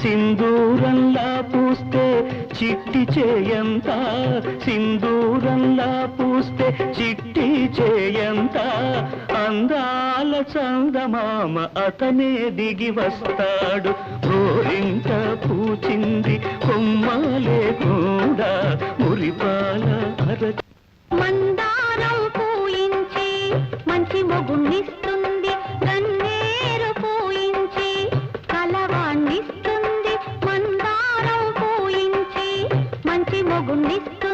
సింధూరంలా పూస్తే చిట్టి చేయంత. సింధూరంలా పూస్తే చిట్టి చేయంత. అందాల చందమామ అతనే దిగి వస్తాడు. గోరింట పూచింది కొమ్మలే కూడా మురిపాల అర మంచి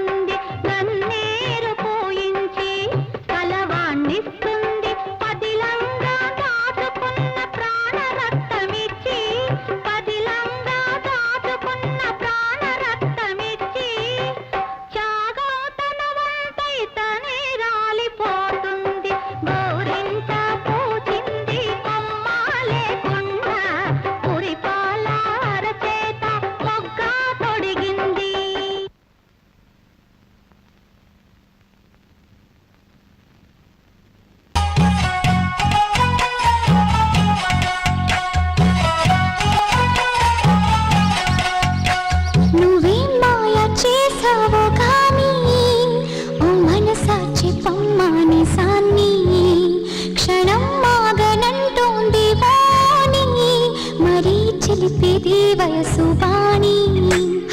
వాణి వయసు బాణి.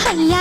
హయ్యా